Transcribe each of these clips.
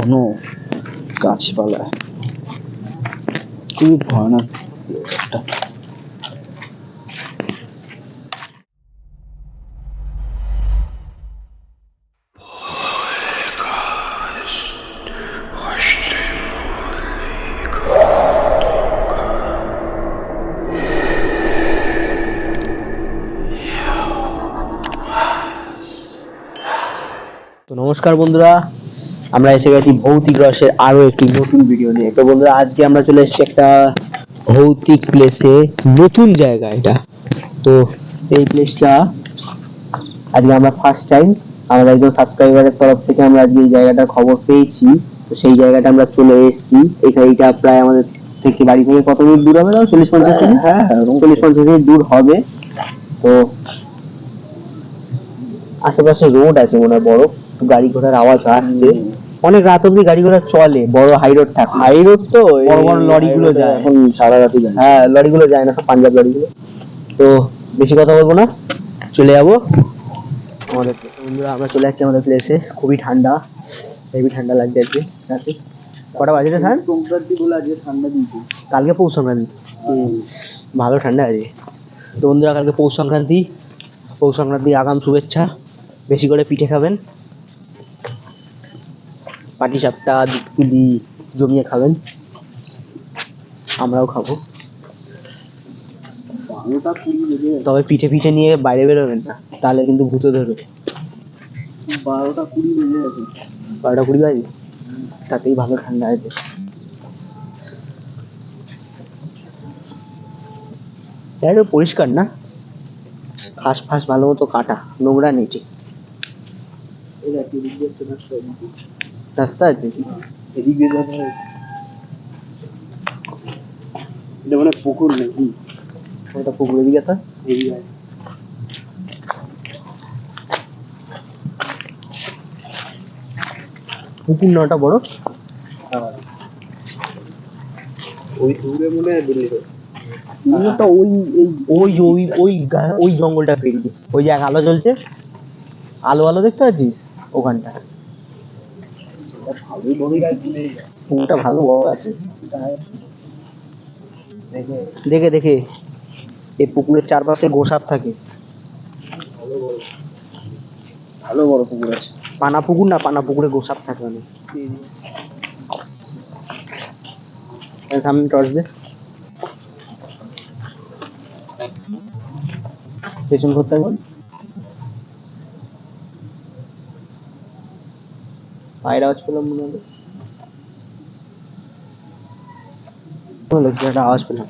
ঘন গাছপালা। খুবই ভয়ানক একটা। নমস্কার বন্ধুরা আমরা এসে গেছি ভৌতিক রসের আরও একটি নতুন ভিডিও নিয়ে। তো বন্ধুরা আজকে আমরা চলে এসেছি একটা ভৌতিক প্লেসে নতুন জায়গা এটা। তো এই প্লেসটা আজকে আমরা ফার্স্ট টাইম আমাদের একজন সাবস্ক্রাইবারের তরফ থেকে আমরা আজকে এই জায়গাটার খবর পেয়েছি। তো সেই জায়গাটা আমরা চলে এসেছি। এখানে এটা প্রায় আমাদের থেকে বাড়ি থেকে কত মিনিট দূর হবে না চল্লিশ পঞ্চাশ মিনিট? হ্যাঁ চল্লিশ পঞ্চাশ মিনিট দূর হবে। তো আশেপাশে রোড আছে মনে হয় বড়। গাড়ি ঘোড়ার আওয়াজ আসছে। অনেক রাত অব্দি গাড়ি ঘোড়া চলে বড় হাই রোড থাকে। হাই রোড তো বড় বড় লরিগুলো যায়। এখন সারা রাতি যায়। হ্যাঁ লরিগুলো যায় না সব পাঞ্জাব লরিগুলো। তো বেশি কথা বলব না চলে যাব। আমাদের বন্ধুরা আমরা চলে যাচ্ছি আমাদের প্লেসে খুবই ঠান্ডা হেভি ঠান্ডা লাগছে আজকে রাতে। কটা বাজে স্যার? সংক্রান্তি বলে আজকে ঠান্ডা দিয়েছে কালকে পৌষ সংক্রান্তি। ভালো ঠান্ডা আছে তো বন্ধুরা কালকে পৌষ সংক্রান্তি। পৌষ সংক্রান্তি আগাম শুভেচ্ছা। বেশি করে পিঠে খাবেন। পাটি সাপটা দুধপুলি জমিয়ে খাবেন। আমরাও খাব। তবে পিঠে পিঠে নিয়ে বাইরে বেরোবেন না তাহলে কিন্তু ভূতে ধরবে। বারোটা কুড়ি বেজে গেছে। বারোটা কুড়ি বাজে? তাতেই ভালো ঠান্ডা আছে। জায়গাটা পরিষ্কার না? ঘাস ফাঁস ভালো মতো কাটা নোংরা নেই ঠিক। রাস্তা আছে? এদিক দিয়ে যাবে এটা মানে পুকুর নাকি? ওটা তো এদিকে। পুকুর না বড়? হ্যাঁ। ওই দূরে মনে হয় ওই ওই ওই ওই ওই জঙ্গলটা পেরিয়ে ওই যে এক আলো জ্বলছে? আলো আলো দেখতে পাচ্ছিস? ওখানটা। পুকুরটা ভালো বড় আছে। দেখে দেখে। দেখে এই পুকুরের চারপাশে গোসাপ থাকে। ভালো বড়। পুকুর আছে। পানা পুকুর না পানা পুকুরে গোসাপ থাকে অনেক। সামনে টর্চ দে। পেছন করতে হবে। পায়ের আওয়াজ পেলাম মনে হলো একটা আওয়াজ পেলাম।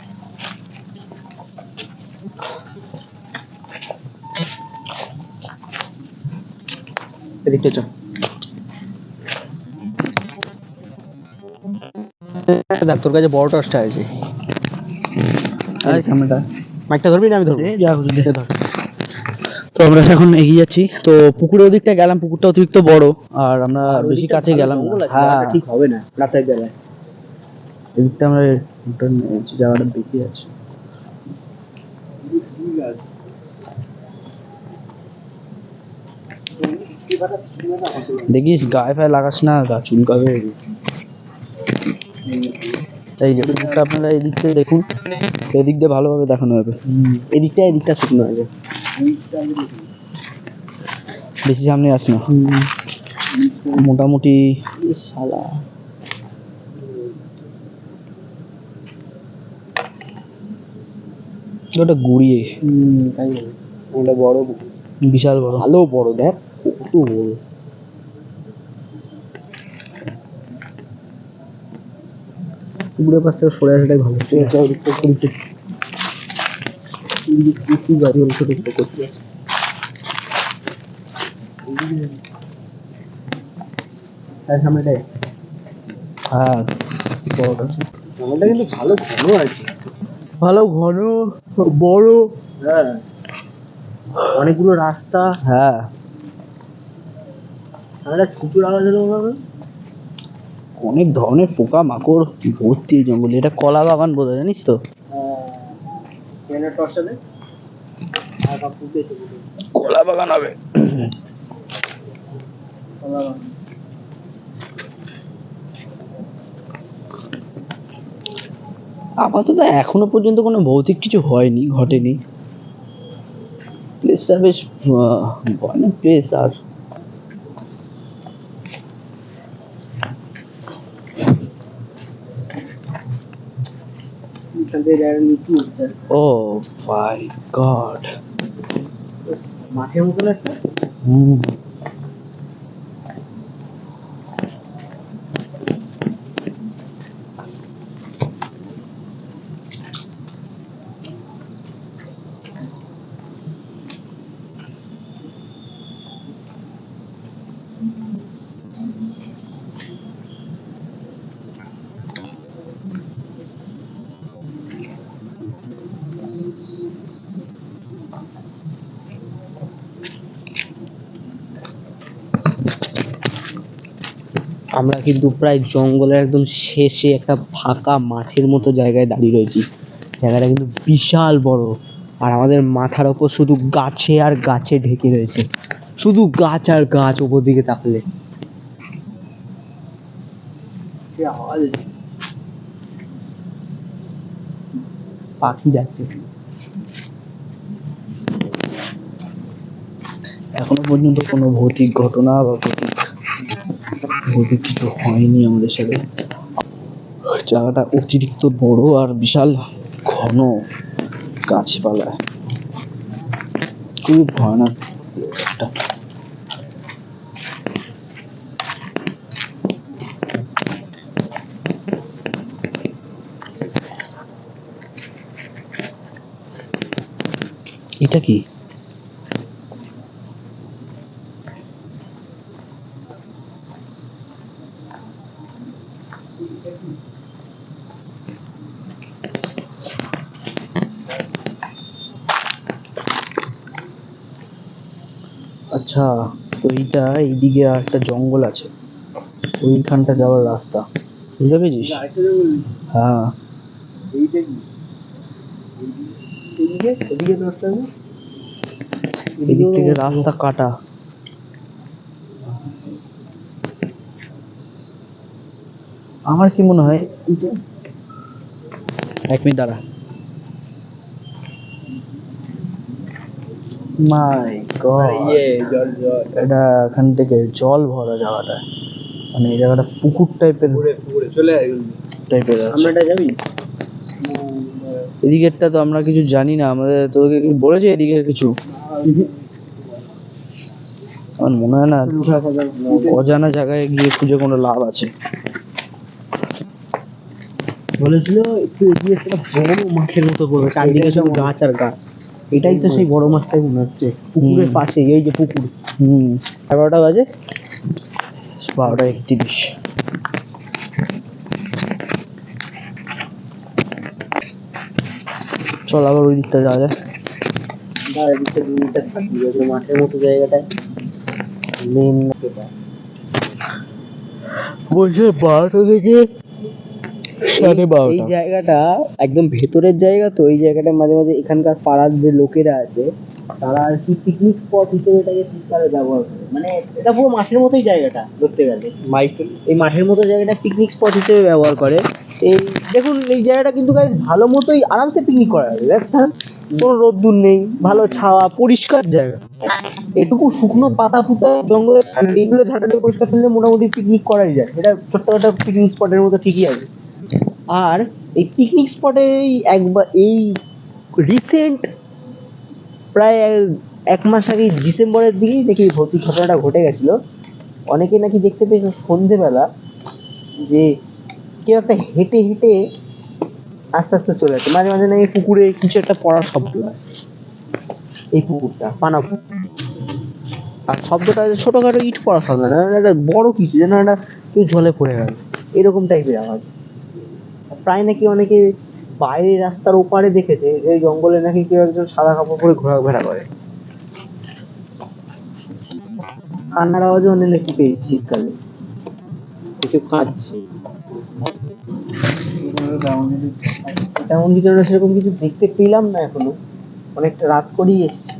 এদিকটা চল। দেখ তোর কাছে বড় টর্চটা আছে। মাইকটা ধরবি না? আমি ধরবো। যা ধর। তো আমরা এখন এগিয়ে যাচ্ছি। তো পুকুরের ওদিকটা গেলাম পুকুরটা অতিরিক্ত বড় আর আমরা বেশি কাছে গেলাম হ্যাঁ। ঠিক হবে না রাতের বেলায়। এদিকটা আমরা জায়গাটা দেখে যাচ্ছি দেখিস গায়ে ফায়ে লাগাস না গা চুলকাবে। তাই আপনারা এদিক থেকে দেখুন এদিক দিয়ে ভালোভাবে দেখানো হবে এদিকটা এদিকটা শুকনো আছে বেশি সামনে আস না। মোটামুটি শালা ওটা গুড়িয়ে। তাই ওটা বড় বিশাল বড়। ভালো বড় দেখ কত বড়। পুকুরের পাশ থেকে সরে আসাটাই ভালো। কি গাড়ি হলো ছোট ছোট করতে হ্যাঁ বড়টা কিন্তু ভালো ঘন আছে ভালো ঘন বড়। হ্যাঁ অনেকগুলো রাস্তা। হ্যাঁ। একটা ছুচুর আওয়াজ হলো অনেক ধরনের পোকা মাকড় ভর্তি জঙ্গলে। এটা কলা বাগান বোধ জানিস তো? কলা বাগান হবে। আপাতত এখনও পর্যন্ত কোনো ভৌতিক কিছু হয়নি ঘটেনি। প্লেসটা বেশ ভয়ানক প্লেস আর ও মাই গড মাঠের মতন একটা হুম। আমরা কিন্তু প্রায় জঙ্গলের একদম শেষে একটা ফাঁকা মাঠের মতো জায়গায় দাঁড়িয়ে রয়েছি। জায়গাটা কিন্তু বিশাল বড়। আর আমাদের মাথার ওপর শুধু গাছে আর গাছে ঢেকে রয়েছে। শুধু গাছ আর গাছ ওপর দিকে তাকলে। পাখি যাচ্ছে। এখনও পর্যন্ত কোনো ভৌতিক ঘটনা বা ভৌতিক ভৌতিক কিছু হয়নি আমাদের সাথে। জায়গাটা অতিরিক্ত বড় আর বিশাল ঘন গাছপালা খুবই ভয়ানক একটা। এটা কি? আচ্ছা তো এইটা এইদিকে আর একটা জঙ্গল আছে। ওইখানটা যাওয়ার রাস্তা। বুঝতে পেরেছিস? হ্যাঁ। এদিক থেকে রাস্তা কাটা। আমার কি মনে হয়? এক মিনিট দাঁড়া। মাই গড এটা এখান থেকে জল ভরা জায়গাটা। মানে এই জায়গাটা পুকুর টাইপের চলে টাইপের আমরা এটা যাবি? এদিকেরটা তো আমরা কিছু জানি না আমাদের তোকে কি বলেছে এদিকের কিছু? আমার মনে হয় না অজানা জায়গায় গিয়ে খুঁজে কোনো লাভ আছে। বলেছিল একটু এগিয়ে একটা বড় মাছের মতো করবে। চারদিকে সব গাছ আর গাছ। এটাই তো সেই বড় মাছটাই মনে হচ্ছে পুকুরের পাশে এই যে পুকুর। হুম। এগারোটা বাজে? বারোটা একত্রিশ। চল আবার ওই দিকটা যাওয়া যায় মাঠের মতো জায়গাটায়। বলছে বারোটা থেকে সাড়ে এই জায়গাটা একদম ভেতরের জায়গা তো এই জায়গাটা মাঝে মাঝে এখানকার পাড়ার যে লোকেরা আছে তারা আর কি পিকনিক স্পট হিসেবে এটাকে শীতকালে ব্যবহার করে। মানে এটা পুরো মাঠের মতোই জায়গাটা ধরতে গেলে। মাইকেল এই মাঠের মতো জায়গাটা পিকনিক স্পট হিসেবে ব্যবহার করে। এই দেখুন এই জায়গাটা কিন্তু guys ভালো মতোই আরামসে পিকনিক করা যাবে দেখছেন? কোনো রোদ্দুর নেই ভালো ছাওয়া পরিষ্কার জায়গা। এটুকু শুকনো পাতা ফুটা জঙ্গলে এইগুলো ঝাঁটাতে পরিষ্কার ফেললে মোটামুটি পিকনিক করাই যায়। এটা ছোট্ট একটা পিকনিক স্পটের মতো ঠিকই আছে। আর এই পিকনিক স্পটে একবার, এই রিসেন্ট প্রায় এক মাস আগে ডিসেম্বরের দিকেই দেখি ভৌতিক ঘটনাটা ঘটে গেছিল। অনেকে নাকি দেখতে পেয়েছে সন্ধেবেলা যে কেউ একটা হেঁটে হেঁটে আস্তে আস্তে চলে যাচ্ছে মাঝে মাঝে নাকি পুকুরে কিছু একটা পড়ার শব্দ হয়। এই পুকুরটা পানা পুকুর আর শব্দটা ছোটখাটো ইট পড়া শব্দ না একটা বড় কিছু, যেন একটা কেউ জলে পড়ে গেল। এরকম টাইপের আওয়াজ। প্রায় নাকি অনেকে বাইরের রাস্তার ওপারে দেখেছে যে জঙ্গলে নাকি কেউ একজন সাদা কাপড় পরে ঘোরাফেরা করে। কান্নার আওয়াজও অনেক নাকি পেয়েছি শীতকালে। কেউ কাঁদছে তেমন কিছু আমরা সেরকম কিছু দেখতে পেলাম না এখনও। অনেকটা রাত করেই এসছি।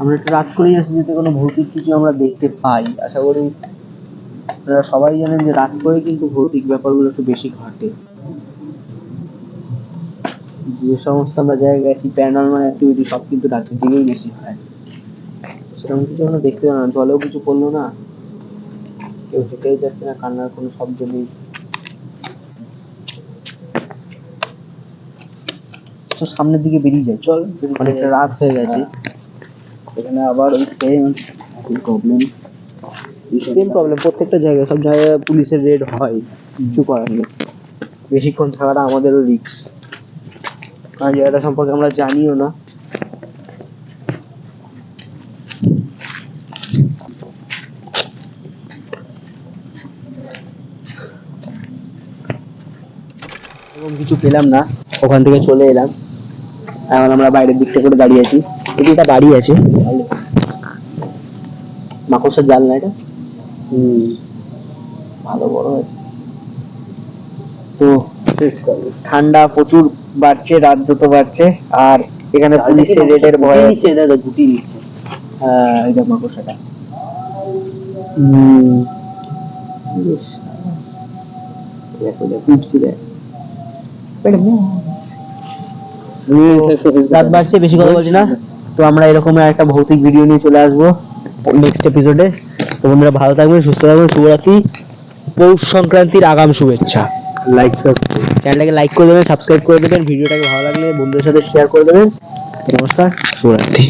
আমরা একটু রাত করেই এসেছি যাতে কোনো ভৌতিক কিছু আমরা দেখতে পাই। আশা করি আপনারা সবাই জানেন যে রাত করে কিন্তু ভৌতিক ব্যাপারগুলো একটু বেশি ঘটে। যে সমস্ত আমরা জায়গায় গেছি প্যারানর্মাল অ্যাক্টিভিটি সব কিন্তু রাতের দিকেই বেশি হয়। সেরকম কিছু আমরা দেখতে না জলেও কিছু পড়ল না। কেউ হেঁটেই যাচ্ছে না কান্নার কোনো শব্দ নেই। তো সামনের দিকে বেরিয়ে যায় চল অনেকটা রাত হয়ে গেছে। এখানে আবার ওই সেম প্রবলেম সেম প্রবলেম প্রত্যেকটা জায়গায়, সব জায়গায় পুলিশের রেড হয়, কিছু করার নেই। বেশিক্ষণ থাকাটা আমাদেরও রিস্ক কারণ জায়গাটা সম্পর্কে আমরা জানিও না। কিছু পেলাম না, ওখান থেকে চলে এলাম। এখন আমরা বাইরের দিকটা করে দাঁড়িয়ে আছি। এটি একটা বাড়ি আছে। মাকড়সার জাল না এটা? ভালো বড় হয়েছে। তো ঠান্ডা প্রচুর বাড়ছে রাত যত বাড়ছে আর এখানে পুলিশের রেডের ভয় আছে। দাদা গুটি হ্যাঁ এই মাকড়সাটা। হুম। দেখো দেখো উঠছে দেখ রাত বাড়ছে বেশি কথা বলছি না। তো আমরা এরকম একটা ভৌতিক ভিডিও নিয়ে চলে আসব নেক্সট এপিসোডে তো বন্ধুরা ভালো থাকবেন সুস্থ থাকবেন শুভরাত্রি। পৌষ সংক্রান্তির আগাম শুভেচ্ছা। লাইক চ্যানেলটাকে লাইক করে দেবেন সাবস্ক্রাইব করে দেবেন ভিডিওটাকে ভালো লাগলে বন্ধুদের সাথে শেয়ার করে দেবেন। নমস্কার শুভরাত্রি।